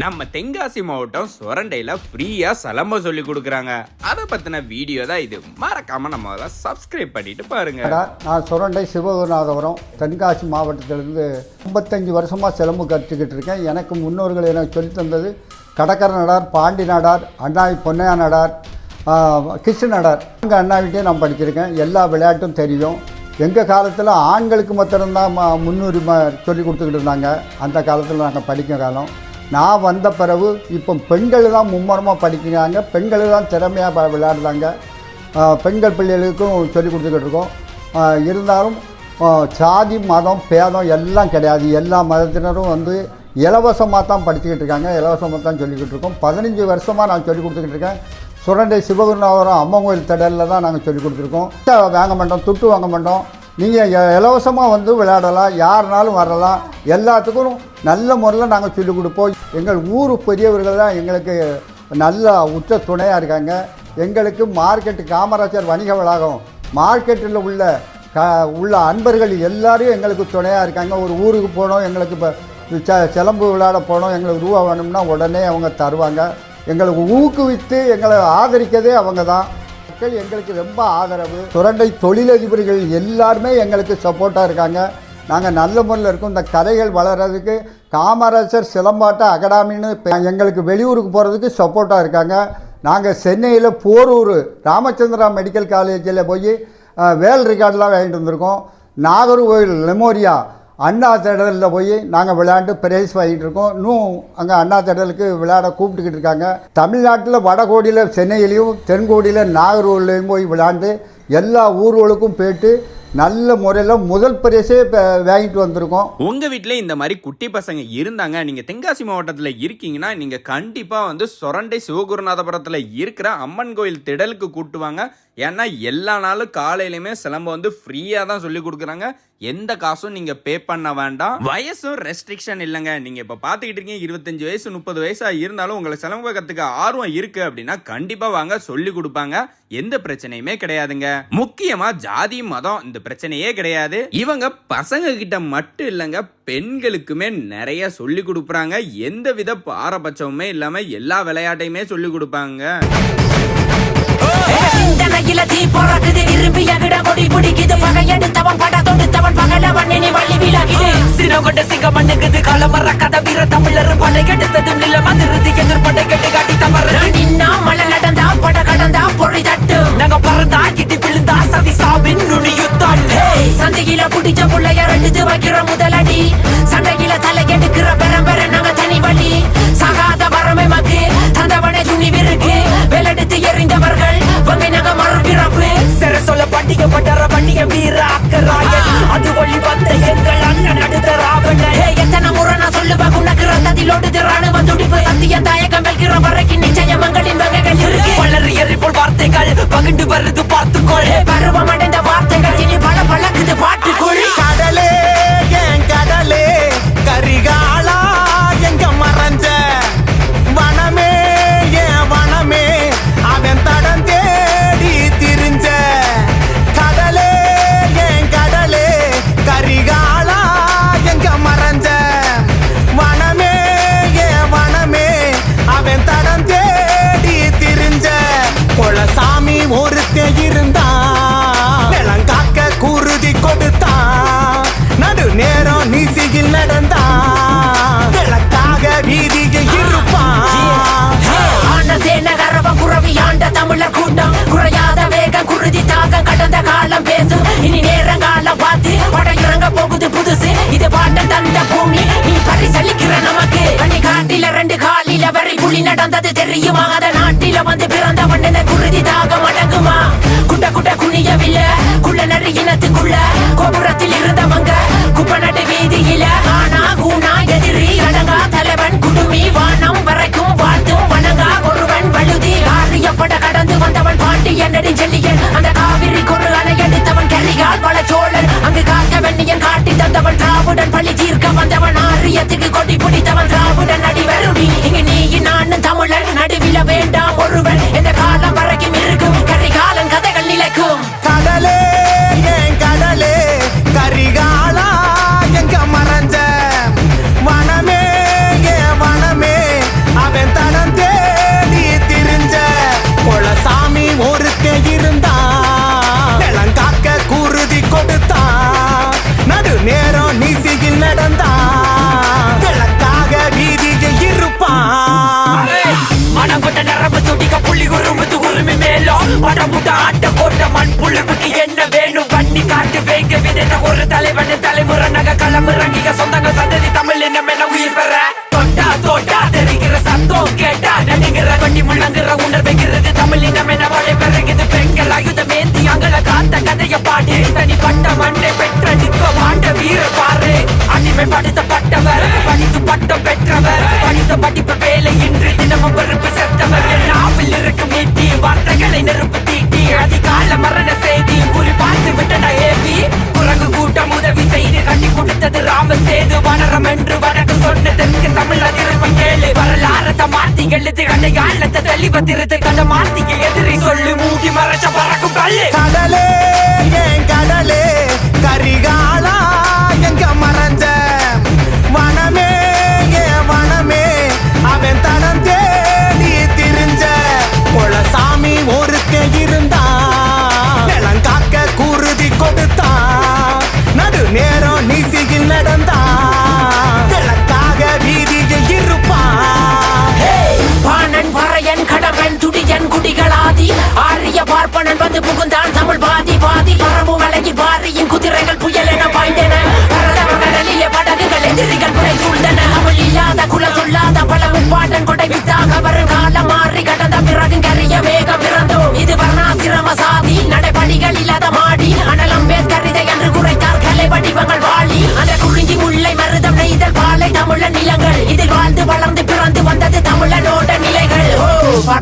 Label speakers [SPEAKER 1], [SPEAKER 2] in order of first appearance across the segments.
[SPEAKER 1] நம்ம தென்காசி மாவட்டம் சுரண்டையில் ஃப்ரீயாக சிலம்ப சொல்லி கொடுக்குறாங்க. அதை பற்றின வீடியோ தான் இது. மறக்காமல் நம்ம அதை சப்ஸ்கிரைப் பண்ணிட்டு பாருங்க.
[SPEAKER 2] நான் சுரண்டை சிவகுருநாதபுரம் தென்காசி மாவட்டத்திலிருந்து ஐம்பத்தஞ்சு வருஷமாக சிலம்பு கற்றுக்கிட்டு இருக்கேன். எனக்கு முன்னோர்கள் எனக்கு சொல்லித் தந்தது கடற்கரை நடார் பாண்டி நாடார் அண்ணாவி பொன்னையா நடார் கிருஷ்ண நடார். எங்கள் அண்ணாவிட்டே நான் படிச்சிருக்கேன். எல்லா விளையாட்டும் தெரியும். எங்கள் காலத்தில் ஆண்களுக்கு மாத்திரம்தான் முன்னுரிமை சொல்லி கொடுத்துக்கிட்டு இருந்தாங்க. அந்த காலத்தில் நாங்கள் படிக்கும் காலம். நான் வந்த பிறகு இப்போ பெண்கள் தான் மும்முரமாக படிக்கிறாங்க பெண்கள் தான் திறமையாக விளையாடுறாங்க. பெண்கள் பிள்ளைகளுக்கும் சொல்லி கொடுத்துக்கிட்டு இருக்கோம். இருந்தாலும் சாதி மதம் பேதம் எல்லாம் கிடையாது. எல்லா மதத்தினரும் வந்து இலவசமாக தான் படிச்சுக்கிட்டு இருக்காங்க. இலவசமாக தான் சொல்லிக்கிட்டு இருக்கோம். பதினஞ்சு வருஷமாக நான் சொல்லி கொடுத்துக்கிட்டு இருக்கேன். சுரண்டை சிவகுருநாதபுரம் அம்மன் கோயில் திடலில் தான் நாங்கள் சொல்லி கொடுத்துருக்கோம். வாங்க மாட்டோம் துட்டு வாங்க மாட்டோம் நீங்கள் இலவசமாக வந்து விளையாடலாம் யாருனாலும் வரலாம் எல்லாத்துக்கும் நல்ல முறையில் நாங்கள் சொல்லிக் கொடுப்போம். எங்கள் ஊர் பெரியவர்கள் தான் எங்களுக்கு நல்ல உச்ச துணையாக இருக்காங்க. எங்களுக்கு மார்க்கெட்டு காமராஜர் வணிக வளாகம் மார்க்கெட்டில் உள்ள க உள்ள அன்பர்கள் எல்லாரும் எங்களுக்கு துணையாக இருக்காங்க. ஒரு ஊருக்கு போனோம் எங்களுக்கு இப்போ ச சிலம்பு விளையாட போனோம் எங்களுக்கு ரூபா வேணும்னா உடனே அவங்க தருவாங்க. எங்களுக்கு ஊக்குவித்து எங்களை ஆதரிக்கதே அவங்க தான். மக்கள் எங்களுக்கு ரொம்ப ஆதரவு. சுரண்டை தொழிலதிபர்கள் எல்லாருமே எங்களுக்கு சப்போர்ட்டாக இருக்காங்க. நாங்கள் நல்ல முறையில் இருக்கோம். இந்த கதைகள் வளர்கிறதுக்கு காமராஜர் சிலம்பாட்ட அகாடமின்னு எங்களுக்கு வெளியூருக்கு போகிறதுக்கு சப்போர்ட்டாக இருக்காங்க. நாங்கள் சென்னையில் போரூர் ராமச்சந்திரா மெடிக்கல் காலேஜில் போய் வேல் ரெக்கார்டெலாம் வாங்கிட்டு வந்திருக்கோம். நாகர்கோவில் லெமோரியா அண்ணா தேடலில் போய் நாங்கள் விளையாண்டு பிரைஸ் வாங்கிட்டு இருக்கோம். இன்னும் அங்கே அண்ணா தேடலுக்கு விளையாட கூப்பிட்டுக்கிட்டு இருக்காங்க. தமிழ்நாட்டில் வடகோடியில் சென்னையிலையும் தென்கோடியில் நாகர்கோவிலையும் போய் விளையாண்டு எல்லா ஊர்களுக்கும் போயிட்டு நல்ல முறையில் முதல் பரிசே வாங்கிட்டு வந்திருக்கோம்.
[SPEAKER 1] உங்கள் வீட்ல இந்த மாதிரி குட்டி பசங்க இருந்தாங்க. நீங்கள் தென்காசி மாவட்டத்தில் இருக்கீங்கன்னா நீங்கள் கண்டிப்பாக வந்து சொரண்டை சிவகுருநாதபுரத்தில் இருக்கிற அம்மன் கோயில் திடலுக்கு கூட்டுவாங்க ஏன்னா எல்லா நாளும் காலையிலுமே சிலம்பம் வந்து ஃப்ரீயாக தான் சொல்லி கொடுக்குறாங்க. எந்த காசும் நீங்கள் பே பண்ண வேண்டாம். வயசும் ரெஸ்ட்ரிக்ஷன் இல்லைங்க. நீங்கள் இப்போ பார்த்துக்கிட்டு இருக்கீங்க இருபத்தஞ்சு வயசு முப்பது வயசாக இருந்தாலும் உங்களை சிலம்ப கற்றுக்க ஆர்வம் இருக்குது அப்படின்னா கண்டிப்பாக வாங்க சொல்லி கொடுப்பாங்க. எந்த பிரச்சனையுமே கிடையாதுங்க. முக்கியமாக ஜாதி மதம் இந்த பிரச்சனையே கிடையாது. இவங்க பசங்க கிட்ட மட்டும் இல்லைங்க பெண்களுக்குமே நிறைய சொல்லி கொடுக்குறாங்க. எந்த வித பாரபட்சமுமே இல்லாமல் எல்லா விளையாட்டையுமே சொல்லி கொடுப்பாங்க.
[SPEAKER 3] சிந்தனையில தீ பொறக்குது விரும்பி அகிட கொடி பிடிக்குது. பகையெடுத்தவன் பட தொடுத்தவன் பகலவன் இனி வழி விலகுது சினம் கொண்ட சிங்கம் மண்ணுக்குது களமர கதை வீர தமிழர் படை கெடுத்ததும் நில மந்திருது புலி நடந்தது தெரியுமா அத நாட்டில வந்து பிறந்தவன் என குருதி தாக மடங்குமா குட்ட குட்ட குனியவில்லை. குள்ள நரி இனத்துக்குள்ள கோபுரத்தில் இருந்த ஒருவன் இந்த காலம் வர மனம் கொண்ட நரம்பு துடிக்க புள்ளி உருமுத்து உரிமை மேலும் மரம் கொண்ட
[SPEAKER 4] ஆட்ட போட்ட மண்
[SPEAKER 3] புழுவுக்கு என்ன வேணும்? பண்ணி காட்டு வேங்க விதைத்த ஒரு தலைவன் தலைமுறை நகை களமிறங்கிய சொந்தங்கள் சந்ததி தமிழ் என்னம் என உயிர் பெற. தொட்டா தோட்டா தெரிகிற சத்தம் கேட்டா நடிகிற வண்டி முழங்குற உணர் வைக்கிறது தமிழ் இனம் என மழை பெறுகிறது பெண்கள் ஆயுத மேந்தி அங்கள காத்த கதைய பாட்டு தனி மண்ணை பெற்ற நிற்க மாட்ட வீர பாரு அடிமைப்படுத்தப்பட்டவர் படித்து பட்டம் பெற்றவர் படித்த படிப்பு வேலை இன்று தினமும் பருப்பு செத்தவர். நாவில் இருக்கும் ஈட்டி வார்த்தைகளை நெருப்பு தீட்டி அதிகால மரண செய்தி குறி பார்த்து விட்டன ஏபி குரங்கு கூட்டம் உதவி செய்து கட்டி கொடுத்தது ராம சேது வனரம் என்று வடக்கு சொன்ன தெற்கு தமிழ் அதிர்வம் ஏழு. வரலாறத்தை மாத்தி எழுது அடையாளத்தை தெளிவ திருத்து. கதை மாத்திக்கு எதிரி சொல்லு மூடி மறைச்ச பறக்கும் கல்லு
[SPEAKER 4] கடலே!
[SPEAKER 3] வந்து புகுந்தான் தமிழ் பாதி பாதி. பரம்பு மலையில் பாரியின் குதிரைகள் புயல் என பாய்ந்தன. படகுகள் எதிரிகள் புரை சூழ்ந்தன. தமிழ் இல்லாத குல சொல்லாத பல முப்பாட்டன் கொடை வித்த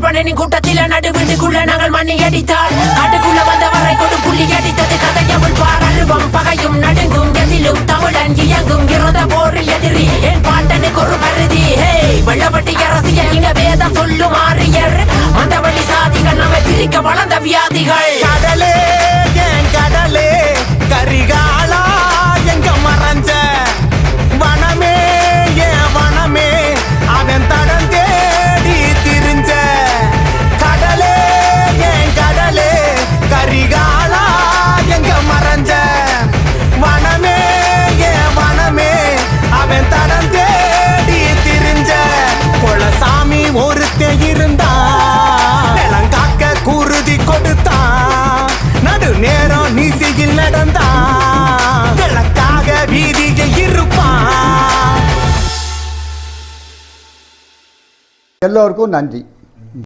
[SPEAKER 3] பார்ப்பனனின் கூட்டத்தில நடுவிடுக்குள்ள நாங்கள் மண்ணி அடித்தால் காட்டுக்குள்ள வந்தவரை கொடு புள்ளி அடித்தது கதையவள் பாரழுவம் பகையும் நடுங்கும் எதிலும் தமிழன் இயங்கும் இறந்த போரில் எதிரி என் பாட்டனுக்கு ஒரு கருதி? ஹே வெள்ளப்பட்டி அரசியல் இங்க வேதம் சொல்லும் ஆரியர்.
[SPEAKER 2] எல்லோருக்கும் நன்றி.